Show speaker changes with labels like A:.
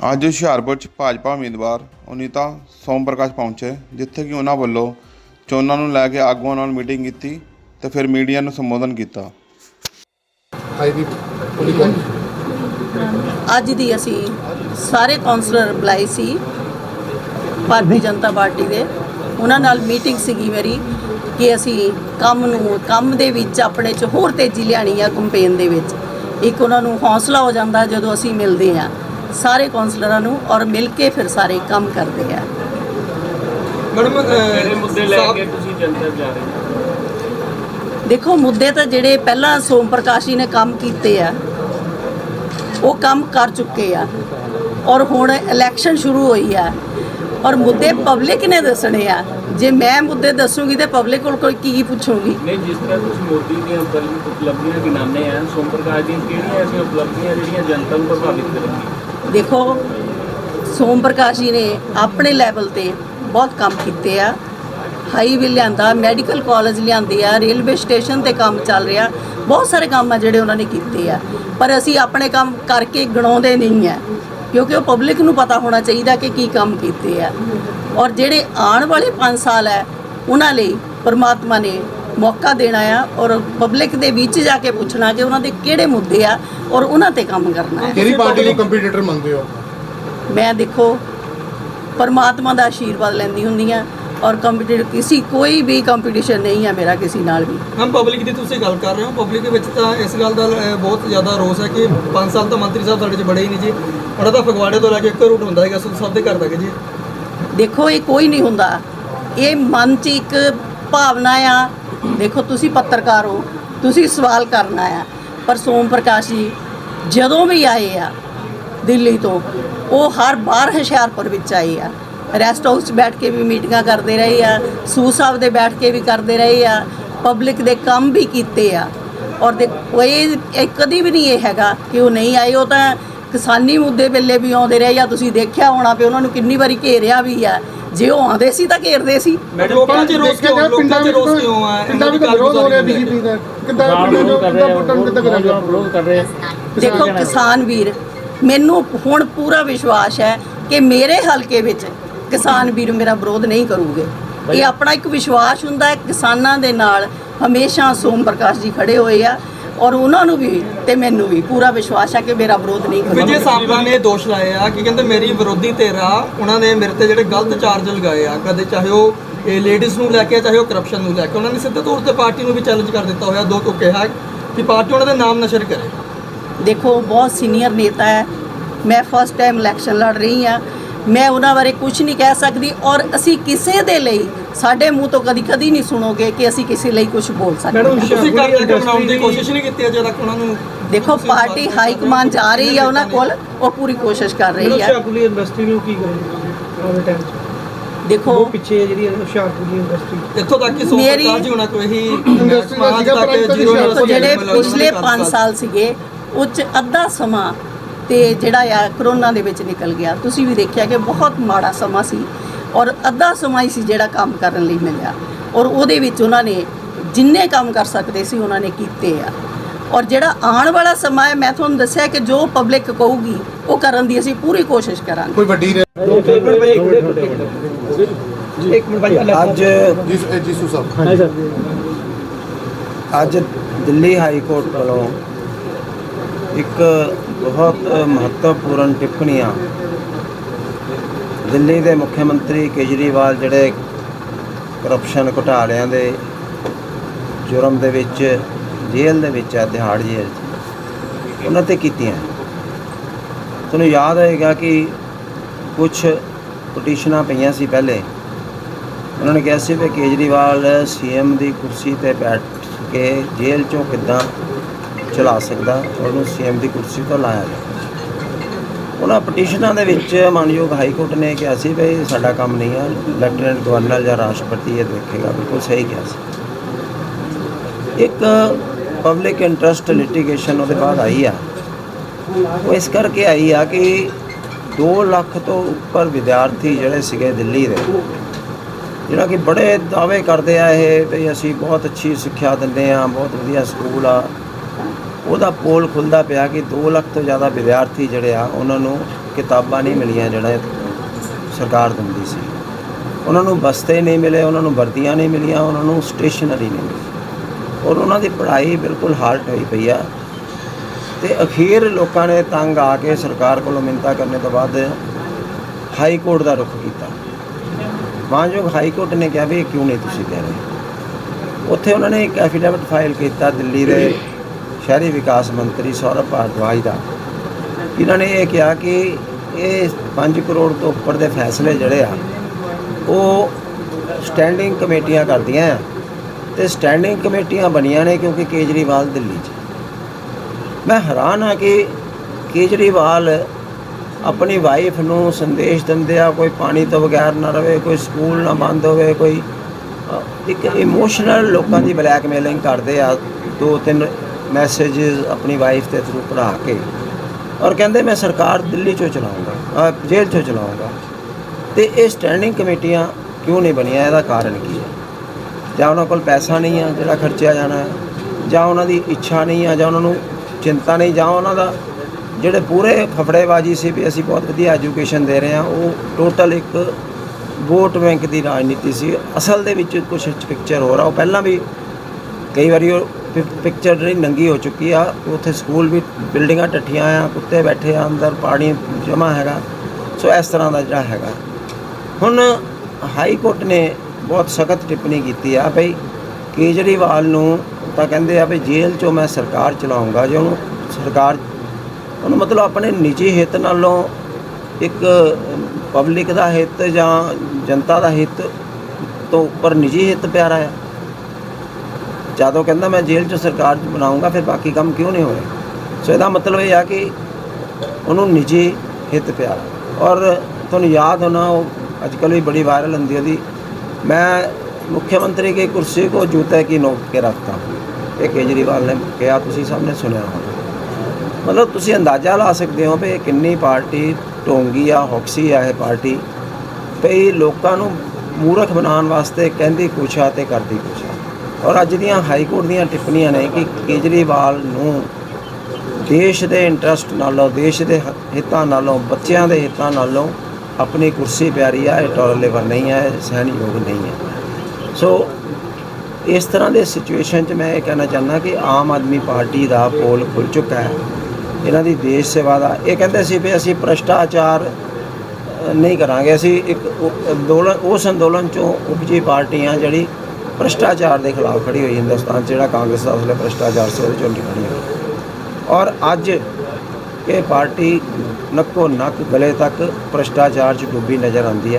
A: ਅੱਜ ਹੁਸ਼ਿਆਰਪੁਰ 'ਚ ਭਾਜਪਾ ਉਮੀਦਵਾਰ ਅਨੀਤਾ ਸੋਮ ਪ੍ਰਕਾਸ਼ ਪਹੁੰਚੇ ਜਿੱਥੇ ਕਿ ਉਹਨਾਂ ਵੱਲੋਂ ਚੋਣਾਂ ਨੂੰ ਲੈ ਕੇ ਆਗੂਆਂ ਨਾਲ ਮੀਟਿੰਗ ਕੀਤੀ ਤੇ ਫਿਰ ਮੀਡੀਆ ਨੂੰ ਸੰਬੋਧਨ ਕੀਤਾ।
B: ਅੱਜ ਦੀ ਅਸੀਂ ਸਾਰੇ ਕਾਉਂਸਲਰ ਬੁਲਾਏ ਸੀ ਭਾਰਤੀ ਜਨਤਾ ਪਾਰਟੀ ਦੇ। ਉਹਨਾਂ ਨਾਲ ਮੀਟਿੰਗ ਸੀਗੀ ਮੇਰੀ ਕਿ ਅਸੀਂ ਕੰਮ ਨੂੰ ਕੰਮ ਦੇ ਵਿੱਚ ਆਪਣੇ ਚ ਹੋਰ ਤੇਜ਼ੀ ਲਿਆਣੀ ਆ ਕੰਪੇਨ ਦੇ ਵਿੱਚ। ਇੱਕ ਉਹਨਾਂ ਨੂੰ ਹੌਸਲਾ ਹੋ ਜਾਂਦਾ ਜਦੋਂ ਅਸੀਂ ਮਿਲਦੇ ਆ ਸਾਰੇ ਕਾਉਂਸਲਰਾਂ ਨੂੰ ਔਰ ਮਿਲ ਕੇ ਫਿਰ ਸਾਰੇ ਕੰਮ ਕਰਦੇ ਆ।
C: ਮੈਡਮ
D: ਕਿਹੜੇ ਮੁੱਦੇ ਲੈ ਕੇ ਤੁਸੀਂ ਜਨਤਾ ਜਾ ਰਹੇ ਹੋ?
B: ਦੇਖੋ ਮੁੱਦੇ ਤਾਂ ਜਿਹੜੇ ਪਹਿਲਾਂ ਸੋਮ ਪ੍ਰਕਾਸ਼ ਜੀ ਨੇ ਕੰਮ ਕੀਤੇ ਆ ਉਹ ਕੰਮ ਕਰ ਚੁੱਕੇ ਆ। ਔਰ ਹੁਣ ਇਲੈਕਸ਼ਨ ਸ਼ੁਰੂ ਹੋਈ ਆ। ਔਰ ਮੁੱਦੇ ਪਬਲਿਕ ਨੇ ਦੱਸਣੇ ਆ। ਜੇ ਮੈਂ ਮੁੱਦੇ ਦੱਸੂਗੀ ਤੇ ਪਬਲਿਕ ਕੋਲ ਕੋਈ ਕੀ ਪੁੱਛੂਗੀ?
D: ਨਹੀਂ ਜਿਸ ਤਰ੍ਹਾਂ ਤੁਸੀਂ ਮੋਦੀ ਦੀਆਂ ਉਪਲ- ਉਪਲਬਧੀਆਂ ਗਿਣਾਉਂਦੇ ਆ ਸੋਮ ਪ੍ਰਕਾਸ਼ ਦੀਆਂ ਕਿਹੜੀਆਂ ਐਸੀਆਂ ਉਪਲਬਧੀਆਂ ਜਿਹੜੀਆਂ ਜਨਤਾ ਨੂੰ ਪ੍ਰਭਾਵਿਤ ਕਰਨਗੀਆਂ?
B: ਦੇਖੋ, ਸੋਮ ਪ੍ਰਕਾਸ਼ ਜੀ ਨੇ ਆਪਣੇ ਲੈਵਲ ਤੇ ਬਹੁਤ ਕੰਮ ਕੀਤੇ ਆ। ਹਾਈਵੇ ਲਿਆਂਦਾ ਮੈਡੀਕਲ ਕਾਲਜ ਲਿਆਂਦੇ ਆ ਰੇਲਵੇ ਸਟੇਸ਼ਨ ਤੇ ਕੰਮ ਚੱਲ ਰਿਹਾ। ਬਹੁਤ ਸਾਰੇ ਕੰਮ ਆ ਜਿਹੜੇ ਉਹਨਾਂ ਨੇ ਕੀਤੇ ਆ। ਪਰ ਅਸੀਂ ਆਪਣੇ ਕੰਮ ਕਰਕੇ ਗਣਾਉਂਦੇ ਨਹੀਂ ਆ, ਕਿਉਂਕਿ ਉਹ ਪਬਲਿਕ ਨੂੰ ਪਤਾ ਹੋਣਾ ਚਾਹੀਦਾ ਕਿ ਕੀ ਕੰਮ ਕੀਤੇ ਆ। ਔਰ ਜਿਹੜੇ ਆਉਣ ਵਾਲੇ 5 ਸਾਲ ਹੈ ਉਹਨਾਂ ਲਈ ਪਰਮਾਤਮਾ ਨੇ ਮੌਕਾ ਦੇਣਾ ਆ ਔਰ ਪਬਲਿਕ ਦੇ ਵਿੱਚ ਜਾ ਕੇ ਪੁੱਛਣਾ ਕਿ ਉਹਨਾਂ ਦੇ ਕਿਹੜੇ ਮੁੱਦੇ ਆ ਔਰ ਉਹਨਾਂ ਤੇ ਕੰਮ ਕਰਨਾ ਹੈ।
E: ਕਿਹੜੀ ਪਾਰਟੀ ਨੂੰ ਕੰਪੀਟੀਟਰ ਮੰਨਦੇ ਹੋ?
B: ਮੈਂ ਦੇਖੋ ਪਰਮਾਤਮਾ ਦਾ ਆਸ਼ੀਰਵਾਦ ਲੈਂਦੀ ਹੁੰਦੀ ਆ ਔਰ ਕੰਪੀਟੀਟਰ ਕਿਸੇ ਕੋਈ ਵੀ ਕੰਪੀਟੀਸ਼ਨ ਨਹੀਂ ਹੈ ਮੇਰਾ ਕਿਸੇ ਨਾਲ ਵੀ।
C: ਹਮ ਪਬਲਿਕ ਦੀ ਤੁਸੀਂ ਗੱਲ ਕਰ ਰਹੇ ਹੋ ਪਬਲਿਕ ਦੇ ਵਿੱਚ ਤਾਂ ਇਸ ਗੱਲ ਦਾ ਬਹੁਤ ਜ਼ਿਆਦਾ ਰੋਸ ਹੈ ਕਿ 5 ਸਾਲ ਤੋਂ ਮੰਤਰੀ ਸਾਹਿਬ ਸਾਡੇ 'ਚ ਬੜੇ ਹੀ ਨਹੀਂ ਜੀ। ਉਹਨਾਂ ਦਾ ਫਗਵਾੜੇ ਤੋਂ ਲੈ ਕੇ ਇੱਕ ਰੂਟ ਹੁੰਦਾ ਹੈਗਾ ਸੁਖ ਸਾਹਿਬ ਦੇ ਘਰ ਤੱਕ ਜੀ।
B: ਦੇਖੋ ਇਹ ਕੋਈ ਨਹੀਂ ਹੁੰਦਾ। ਇਹ ਮਨ 'ਚ ਇੱਕ ਭਾਵਨਾ ਆ। ਦੇਖੋ, ਤੁਸੀਂ ਪੱਤਰਕਾਰ ਹੋ। ਤੁਸੀਂ ਸਵਾਲ ਕਰਨਾ ਆ। ਪਰ ਸੋਮ ਪ੍ਰਕਾਸ਼ ਜੀ, ਜਦੋਂ ਵੀ ਆਏ ਆ ਦਿੱਲੀ ਤੋਂ, ਉਹ ਹਰ ਵਾਰ ਹੁਸ਼ਿਆਰਪੁਰ ਵਿੱਚ ਆਏ ਆ। ਰੈਸਟ ਹਾਊਸ 'ਚ ਬੈਠ ਕੇ ਵੀ ਮੀਟਿੰਗਾਂ ਕਰਦੇ ਰਹੇ ਆ। ਸੂ ਸਾਹਿਬ ਦੇ ਬੈਠ ਕੇ ਵੀ ਕਰਦੇ ਰਹੇ ਆ। ਪਬਲਿਕ ਦੇ ਕੰਮ ਵੀ ਕੀਤੇ ਆ। ਔਰ ਦੇ ਕੋਈ ਇਹ ਕਦੀ ਵੀ ਨਹੀਂ ਇਹ ਹੈਗਾ ਕਿ ਉਹ ਨਹੀਂ ਆਏ। ਉਹ ਤਾਂ ਕਿਸਾਨੀ ਮੁੱਦੇ ਵੇਲੇ ਵੀ ਆਉਂਦੇ ਰਹੇ ਜਾਂ ਤੁਸੀਂ ਦੇਖਿਆ ਹੋਣਾ ਵੀ ਉਹਨਾਂ ਨੂੰ ਕਿੰਨੀ ਵਾਰੀ ਘੇਰਿਆ ਵੀ ਆ। ਜੇ ਉਹ ਆਉਂਦੇ ਸੀ ਤਾਂ ਘੇਰਦੇ ਸੀ।
C: ਲੋਕਾਂ 'ਚ ਰੋਸ ਕਿਉਂ? ਲੋਕਾਂ 'ਚ ਰੋਸ ਕਿਉਂ ਆ?
E: ਪਿੰਡਾਂ ਵਿੱਚ ਵਿਰੋਧ ਹੋ ਰਿਹਾ ਬੀਜੇਪੀ ਦਾ। ਕਿੱਦਾਂ ਕਿੱਦਾਂ ਵੋਟਾਂ ਨੂੰ ਕਿੱਦਾਂ ਕਰਾਂਗੇ
B: ਦੇਖੋ ਕਿਸਾਨ ਵੀਰ ਮੈਨੂੰ ਹੁਣ ਪੂਰਾ ਵਿਸ਼ਵਾਸ ਹੈ ਕਿ ਮੇਰੇ ਹਲਕੇ ਵਿੱਚ ਕਿਸਾਨ ਵੀਰ ਮੇਰਾ ਵਿਰੋਧ ਨਹੀਂ ਕਰੂਗੇ। ਇਹ ਆਪਣਾ ਇੱਕ ਵਿਸ਼ਵਾਸ ਹੁੰਦਾ ਹੈ ਕਿਸਾਨਾਂ ਦੇ ਨਾਲ। ਹਮੇਸ਼ਾ ਸੋਮ ਪ੍ਰਕਾਸ਼ ਜੀ ਖੜੇ ਹੋਏ ਆ। ਔਰ ਉਹਨਾਂ ਨੂੰ ਵੀ ਤੇ ਮੈਨੂੰ ਵੀ ਪੂਰਾ ਵਿਸ਼ਵਾਸ ਹੈ ਕਿ ਮੇਰਾ ਵਿਰੋਧ ਨਹੀਂ
C: ਵਿਜੇ
B: ਕਰੂਗੇ
C: ਸਾਂਪਲਾ ਨੇ ਦੋਸ਼ ਲਾਏ ਆ ਕਿ ਕਹਿੰਦੇ ਮੇਰੀ ਵਿਰੋਧੀ ਧਿਰ ਆ ਉਹਨਾਂ ਨੇ ਮੇਰੇ ਤੇ ਜਿਹੜੇ ਗਲਤ ਚਾਰਜ ਲਗਾਏ ਆ ਕਦੇ ਚਾਹੇ ਉਹ ਇਹ ਲੇਡੀਜ਼ ਨੂੰ ਲੈ ਕੇ ਚਾਹੇ ਉਹ ਕਰਪਸ਼ਨ ਨੂੰ ਲੈ ਕੇ ਉਹਨਾਂ ਨੇ ਸਿੱਧੇ ਤੌਰ ਤੇ ਪਾਰਟੀ ਨੂੰ ਵੀ ਚੈਲੰਜ ਕਰ ਦਿੱਤਾ ਹੋਇਆ ਦੋ ਤੋਂ ਕਿਹਾ ਕਿ ਪਾਰਟੀ ਉਹਨਾਂ ਦੇ ਨਾਮ ਨਸ਼ਰ ਕਰੇ।
B: ਦੇਖੋ ਬਹੁਤ ਸੀਨੀਅਰ ਨੇਤਾ ਹੈ। ਮੈਂ ਫਸਟ ਟਾਈਮ ਇਲੈਕਸ਼ਨ ਲੜ ਰਹੀ ਹਾਂ। ਮੈਂ ਉਹਨਾਂ ਬਾਰੇ ਕੁਝ ਨਹੀਂ ਕਹਿ ਸਕਦੀ ਔਰ ਅਸੀਂ ਕਿਸੇ ਦੇ ਲਈ ਸਾਡੇ ਮੂੰਹ ਤੋਂ ਕਦੀ ਕਦੀ ਨਹੀਂ ਸੁਣੋਗੇ ਕਿ ਅਸੀਂ ਕਿਸੇ ਲਈ ਕੁਝ ਬੋਲ ਸਕਦੇ ਹਾਂ।
C: ਤੁਸੀਂ ਕਰ ਕੇ ਬਣਾਉਣ ਦੀ ਕੋਸ਼ਿਸ਼ ਨਹੀਂ ਕੀਤੀ ਅਜੇ ਤੱਕ ਉਹਨਾਂ ਨੂੰ
B: ਦੇਖੋ ਪਾਰਟੀ ਹਾਈ ਕਮਾਂਡ ਜਾ ਰਹੀ ਹੈ ਉਹਨਾਂ ਕੋਲ ਉਹ ਪੂਰੀ ਕੋਸ਼ਿਸ਼ ਕਰ ਰਹੀ ਹੈ
F: ਹੁਸ਼ਿਆਰਪੁਰ ਇੰਡਸਟਰੀ ਨੂੰ ਕੀ ਕਰੋਗੇ ਆਉਣ ਦੇ ਟਾਈਮ 'ਚ?
B: ਦੇਖੋ
F: ਉਹ ਪਿੱਛੇ ਜਿਹੜੀ ਹੁਸ਼ਿਆਰਪੁਰ ਦੀ ਇੰਡਸਟਰੀ
C: ਇੱਥੋਂ ਤੱਕ ਕਿ ਪ੍ਰਕਾਸ਼ ਜੀ ਉਹਨਾਂ ਕੋਈ ਹੀ
E: Industry ਦਾ ਸੀਗਾ, ਪਰ ਅੱਜ ਤੱਕ
C: ਜ਼ੀਰੋ
E: ਹੁਸ਼ਿਆਰਪੁਰ
B: ਦੇਖੋ ਜਿਹੜੇ ਪਿਛਲੇ
C: ਵਾਲੇ
B: 5 ਸਾਲ ਸੀਗੇ ਉਹ 'ਚ ਅੱਧਾ ਸਮਾਂ ਤੇ ਜਿਹੜਾ ਆ ਕਰੋਨਾ ਦੇ ਵਿੱਚ ਨਿਕਲ ਗਿਆ। ਤੁਸੀਂ ਵੀ ਦੇਖਿਆ ਕਿ ਬਹੁਤ ਮਾੜਾ ਸਮਾਂ ਸੀ ਔਰ ਅੱਧਾ ਸਮਾਂ ਹੀ ਸੀ ਜਿਹੜਾ ਕੰਮ ਕਰਨ ਲਈ ਮਿਲਿਆ। ਔਰ ਉਹਦੇ ਵਿੱਚ ਉਹਨਾਂ ਨੇ ਜਿੰਨੇ ਕੰਮ ਕਰ ਸਕਦੇ ਸੀ ਉਹਨਾਂ ਨੇ ਕੀਤੇ ਆ। ਔਰ ਜਿਹੜਾ ਆਉਣ ਵਾਲਾ ਸਮਾਂ ਹੈ ਮੈਂ ਤੁਹਾਨੂੰ ਦੱਸਿਆ ਕਿ ਜੋ ਪਬਲਿਕ ਕਹੂਗੀ ਉਹ ਕਰਨ ਦੀ ਅਸੀਂ ਪੂਰੀ ਕੋਸ਼ਿਸ਼ ਕਰਾਂਗੇ।
E: ਕੋਈ ਵੱਡੀ ਰੇ-
F: ਇੱਕ ਮਿੰਟ ਭਾਈ
G: ਅੱਜ
E: ਜੀਸੂ ਸਾਹਿਬ।
G: ਅੱਜ ਦਿੱਲੀ ਹਾਈ ਕੋਰਟ ਵੱਲੋਂ ਇੱਕ ਬਹੁਤ ਮਹੱਤਵਪੂਰਨ ਟਿੱਪਣੀਆਂ। ਦਿੱਲੀ ਦੇ ਮੁੱਖ ਮੰਤਰੀ ਕੇਜਰੀਵਾਲ ਜਿਹੜੇ ਕਰਪਸ਼ਨ ਘੁਟਾਲਿਆਂ ਦੇ ਜੁਰਮ ਦੇ ਵਿੱਚ, ਜੇਲ੍ਹ ਦੇ ਵਿੱਚ ਆ, ਦਿਹਾੜ ਜੇਲ੍ਹ 'ਚ, ਉਹਨਾਂ ਤੇ ਕੀਤੀਆਂ। ਤੁਹਾਨੂੰ ਯਾਦ ਹੋਏਗਾ ਕਿ ਕੁਝ ਪਟੀਸ਼ਨਾਂ ਪਈਆਂ ਸੀ ਪਹਿਲੇ। ਉਹਨਾਂ ਨੇ ਕਿਹਾ ਸੀ ਕਿ ਕੇਜਰੀਵਾਲ ਸੀਐਮ ਦੀ ਕੁਰਸੀ ਤੇ ਬੈਠ ਕੇ ਜੇਲ੍ਹ ਚੋਂ ਕਿੱਦਾਂ ਚਲਾ ਸਕਦਾ, ਉਹਨੂੰ ਸੀਐਮ ਦੀ ਕੁਰਸੀ ਤੋਂ ਲਾਇਆ ਜਾਵੇ। ਉਹਨਾਂ ਪਟੀਸ਼ਨਾਂ ਦੇ ਵਿੱਚ ਮਾਨਯੋਗ ਹਾਈ ਕੋਰਟ ਨੇ ਕਿਹਾ ਸੀ ਵੀ ਸਾਡਾ ਕੰਮ ਨਹੀਂ ਆ, ਲੈਫਟੀਨੈਂਟ ਗਵਰਨਰ ਜਾਂ ਰਾਸ਼ਟਰਪਤੀ ਇਹ ਦੇਖੇਗਾ, ਬਿਲਕੁਲ ਸਹੀ ਕਿਹਾ ਸੀ। ਇੱਕ ਪਬਲਿਕ ਇੰਟਰਸਟ ਲਿਟੀਗੇਸ਼ਨ ਉਹਦੇ ਬਾਅਦ ਆਈ ਆ। ਉਹ ਇਸ ਕਰਕੇ ਆਈ ਆ ਕਿ 2 ਲੱਖ ਤੋਂ ਉੱਪਰ ਵਿਦਿਆਰਥੀ ਜਿਹੜੇ ਸੀਗੇ ਦਿੱਲੀ ਦੇ, ਜਿਹੜਾ ਕਿ ਬੜੇ ਦਾਅਵੇ ਕਰਦੇ ਆ ਇਹ ਵੀ ਅਸੀਂ ਬਹੁਤ ਅੱਛੀ ਸਿੱਖਿਆ ਦਿੰਦੇ ਆ, ਬਹੁਤ ਵਧੀਆ ਸਕੂਲ ਆ। ਉਹਦਾ ਪੋਲ ਖੁੱਲਦਾ ਪਿਆ ਕਿ 2 ਲੱਖ ਤੋਂ ਜ਼ਿਆਦਾ ਵਿਦਿਆਰਥੀ ਜਿਹੜੇ ਆ, ਉਹਨਾਂ ਨੂੰ ਕਿਤਾਬਾਂ ਨਹੀਂ ਮਿਲੀਆਂ ਜਿਹੜਾ ਸਰਕਾਰ ਦਿੰਦੀ ਸੀ। ਉਹਨਾਂ ਨੂੰ ਬਸਤੇ ਨਹੀਂ ਮਿਲੇ, ਉਹਨਾਂ ਨੂੰ ਵਰਦੀਆਂ ਨਹੀਂ ਮਿਲੀਆਂ, ਉਹਨਾਂ ਨੂੰ ਸਟੇਸ਼ਨਰੀ ਨਹੀਂ ਮਿਲੀ। ਔਰ ਉਹਨਾਂ ਦੀ ਪੜ੍ਹਾਈ ਬਿਲਕੁਲ ਹਾਲਟ ਹੋਈ ਪਈ ਆ। ਤੇ ਅਖੀਰ ਲੋਕਾਂ ਨੇ ਤੰਗ ਆ ਕੇ ਸਰਕਾਰ ਕੋਲੋਂ ਮਿੰਤਾ ਕਰਨ ਤੋਂ ਬਾਅਦ ਹਾਈ ਕੋਰਟ ਦਾ ਰੁਖ ਕੀਤਾ। ਮਾਨਯੋਗ ਹਾਈ ਕੋਰਟ ਨੇ ਕਿਹਾ ਵੀ ਇਹ ਕਿਉਂ ਨਹੀਂ ਤੁਸੀਂ ਦੇ ਰਹੇ? ਉੱਥੇ ਉਹਨਾਂ ਨੇ ਇੱਕ ਐਫੀਡੇਵਿਟ ਫਾਈਲ ਕੀਤਾ ਦਿੱਲੀ ਦੇ ਸ਼ਹਿਰੀ ਵਿਕਾਸ ਮੰਤਰੀ ਸੌਰਭ ਭਾਰਦਵਾਜ ਦਾ। ਇਹਨਾਂ ਨੇ ਇਹ ਕਿਹਾ ਕਿ ਇਹ 5 ਕਰੋੜ ਤੋਂ ਉੱਪਰ ਦੇ ਫੈਸਲੇ ਜਿਹੜੇ ਆ, ਉਹ ਸਟੈਂਡਿੰਗ ਕਮੇਟੀਆਂ ਕਰਦੀਆਂ ਆ। ਤੇ ਸਟੈਂਡਿੰਗ ਕਮੇਟੀਆਂ ਬਣੀਆਂ ਨੇ ਕਿਉਂਕਿ ਕੇਜਰੀਵਾਲ ਦਿੱਲੀ 'ਚ। ਮੈਂ ਹੈਰਾਨ ਆ ਕਿ ਕੇਜਰੀਵਾਲ ਆਪਣੀ ਵਾਈਫ ਨੂੰ ਸੰਦੇਸ਼ ਦਿੰਦੇ ਆ, ਕੋਈ ਪਾਣੀ ਤੋਂ ਬਗੈਰ ਨਾ ਰਵੇ, ਕੋਈ ਸਕੂਲ ਨਾ ਬੰਦ ਹੋਵੇ, ਕੋਈ ਇੱਕ ਇਮੋਸ਼ਨਲ ਲੋਕਾਂ ਦੀ ਬਲੈਕਮੇਲਿੰਗ ਕਰਦੇ ਆ, ਦੋ ਤਿੰਨ ਮੈਸੇजेस ਆਪਣੀ ਵਾਈਫ ਦੇ ਥਰੂ ਪੜ੍ਹਾ ਕੇ ਔਰ ਕਹਿੰਦੇ ਮੈਂ ਸਰਕਾਰ ਦਿੱਲੀ ਚੋਂ ਚਲਾਉਂਗਾ ਜੇਲ੍ਹ ਚੋਂ ਚਲਾਉਂਗਾ। ਤੇ ਇਹ ਸਟੈਂਡਿੰਗ ਕਮੇਟੀਆਂ ਕਿਉਂ ਨਹੀਂ ਬਣੀਆਂ? ਇਹਦਾ ਕਾਰਨ ਕੀ ਹੈ? ਜਾਂ ਉਹਨਾਂ ਕੋਲ ਪੈਸਾ ਨਹੀਂ ਆ ਜਿਹੜਾ ਖਰਚਿਆ ਜਾਣਾ ਹੈ? ਜਾਂ ਉਹਨਾਂ ਦੀ ਇੱਛਾ ਨਹੀਂ ਆ, ਜਾਂ ਉਹਨਾਂ ਨੂੰ ਚਿੰਤਾ ਨਹੀਂ, ਜਾਂ ਉਹਨਾਂ ਦਾ ਜਿਹੜੇ ਪੂਰੇ ਫਫੜੇਬਾਜ਼ੀ ਸੀ ਵੀ ਅਸੀਂ ਬਹੁਤ ਵਧੀਆ ਐਜੂਕੇਸ਼ਨ ਦੇ ਰਹੇ ਹਾਂ, ਉਹ ਟੋਟਲ ਇੱਕ ਵੋਟ ਬੈਂਕ ਦੀ ਰਾਜਨੀਤੀ ਸੀ। ਅਸਲ ਦੇ ਵਿੱਚ ਕੁਝ ਪਿਕਚਰ ਹੋ ਰਹਾ ਉਹ ਪਹਿਲਾਂ ਵੀ ਕਈ ਵਾਰੀ ਉਹ ਪਿਕਚਰ ਜਿਹੜੀ ਨੰਗੀ ਹੋ ਚੁੱਕੀ ਆ, ਉੱਥੇ ਸਕੂਲ ਵੀ ਬਿਲਡਿੰਗਾਂ ਟੱਠੀਆਂ ਆ, ਕੁੱਤੇ ਬੈਠੇ ਆ, ਅੰਦਰ ਪਾਣੀ ਜਮ੍ਹਾਂ ਹੈਗਾ। ਸੋ ਇਸ ਤਰ੍ਹਾਂ ਦਾ ਜਿਹੜਾ ਹੈਗਾ। ਹੁਣ ਹਾਈ ਕੋਰਟ ਨੇ ਬਹੁਤ ਸਖਤ ਟਿੱਪਣੀ ਕੀਤੀ ਆ ਭਈ ਕੇਜਰੀਵਾਲ ਨੂੰ ਤਾਂ ਕਹਿੰਦੇ ਆ ਵੀ ਜੇਲ੍ਹ 'ਚੋਂ ਮੈਂ ਸਰਕਾਰ ਚਲਾਉਂਗਾ, ਜੇ ਉਹਨੂੰ ਸਰਕਾਰ ਉਹਨੂੰ ਮਤਲਬ ਆਪਣੇ ਨਿੱਜੀ ਹਿੱਤ ਨਾਲੋਂ ਇੱਕ ਪਬਲਿਕ ਦਾ ਹਿੱਤ ਜਾਂ ਜਨਤਾ ਦਾ ਹਿੱਤ ਤੋਂ ਉੱਪਰ ਨਿੱਜੀ ਹਿੱਤ ਪਿਆਰਾ ਆ। ਜਦੋਂ ਕਹਿੰਦਾ ਮੈਂ ਜੇਲ੍ਹ 'ਚ ਸਰਕਾਰ ਬਣਾਉਂਗਾ ਫਿਰ ਬਾਕੀ ਕੰਮ ਕਿਉਂ ਨਹੀਂ ਹੋਏ ਸੋ ਇਹਦਾ ਮਤਲਬ ਇਹ ਆ ਕਿ ਉਹਨੂੰ ਨਿੱਜੀ ਹਿੱਤ ਪਿਆਰਾ ਔਰ ਤੁਹਾਨੂੰ ਯਾਦ ਹੋਣਾ ਉਹ ਅੱਜ ਕੱਲ੍ਹ ਵੀ ਬੜੀ ਵਾਇਰਲ ਹੁੰਦੀ ਉਹਦੀ ਮੈਂ ਮੁੱਖ ਮੰਤਰੀ की कुर्सी को जूते की नोक के रखता हूँ ਇਹ ਕੇਜਰੀਵਾਲ ਨੇ ਕਿਹਾ ਤੁਸੀਂ ਸਾਹਮਣੇ ਸੁਣਿਆ ਹੋਣਾ ਮਤਲਬ ਤੁਸੀਂ ਅੰਦਾਜ਼ਾ ਲਾ ਸਕਦੇ ਹੋ ਵੀ ਇਹ ਕਿੰਨੀ ਪਾਰਟੀ ਢੋਂਗੀ ਆ ਹੌਕਸੀ ਆ ਇਹ ਪਾਰਟੀ ਭਈ ਲੋਕਾਂ ਨੂੰ ਮੂਰਖ ਬਣਾਉਣ ਵਾਸਤੇ ਕਹਿੰਦੀ ਕੁਛ ਆ ਤੇ ਕਰਦੀ ਕੁਛ ਆ ਔਰ ਅੱਜ ਦੀਆਂ ਹਾਈ ਕੋਰਟ ਦੀਆਂ ਟਿੱਪਣੀਆਂ ਨੇ ਕਿ ਕੇਜਰੀਵਾਲ ਨੂੰ ਦੇਸ਼ ਦੇ ਇੰਟਰਸਟ ਨਾਲੋਂ, ਦੇਸ਼ ਦੇ ਹਿੱਤਾਂ ਨਾਲੋਂ, ਬੱਚਿਆਂ ਦੇ ਹਿੱਤਾਂ ਨਾਲੋਂ ਆਪਣੀ ਕੁਰਸੀ ਪਿਆਰੀ ਆ, ਇਹ ਟੋਲਰੇਬਲ ਨਹੀਂ ਹੈ ਇਹ ਸਹਿਣਯੋਗ ਨਹੀਂ ਹੈ। ਸੋ ਇਸ ਤਰ੍ਹਾਂ ਦੇ ਸਿਚੁਏਸ਼ਨ 'ਚ ਮੈਂ ਇਹ ਕਹਿਣਾ ਚਾਹੁੰਦਾ ਕਿ ਆਮ ਆਦਮੀ ਪਾਰਟੀ ਦਾ ਪੋਲ ਖੁੱਲ ਚੁੱਕਾ ਹੈ। ਇਹਨਾਂ ਦੀ ਦੇਸ਼ ਸੇਵਾ ਦਾ, ਇਹ ਕਹਿੰਦੇ ਸੀ ਵੀ ਅਸੀਂ ਭ੍ਰਸ਼ਟਾਚਾਰ ਨਹੀਂ ਕਰਾਂਗੇ, ਅਸੀਂ ਇੱਕ ਅੰਦੋਲਨ, ਉਸ ਅੰਦੋਲਨ ਚੋਂ ਉਪਜੀ ਪਾਰਟੀ ਆ ਜਿਹੜੀ ਭ੍ਰਿਸ਼ਟਾਚਾਰ ਦੇ ਖਿਲਾਫ ਖੜੀ ਹੋਈ ਹਿੰਦੁਸਤਾਨ 'ਚ ਜਿਹੜਾ ਕਾਂਗਰਸ ਦਾ ਉਸਲੇ ਭ੍ਰਿਸ਼ਟਾਚਾਰ ਸੀ, ਉਹਦੇ ਚੋਂ ਖੜੀ ਹੋਈ। ਔਰ ਅੱਜ ਇਹ ਪਾਰਟੀ ਨੱਕੋ ਨੱਕ ਗਲੇ ਤੱਕ ਭ੍ਰਿਸ਼ਟਾਚਾਰ 'ਚ ਡੁੱਬੀ ਨਜ਼ਰ ਆਉਂਦੀ ਹੈ।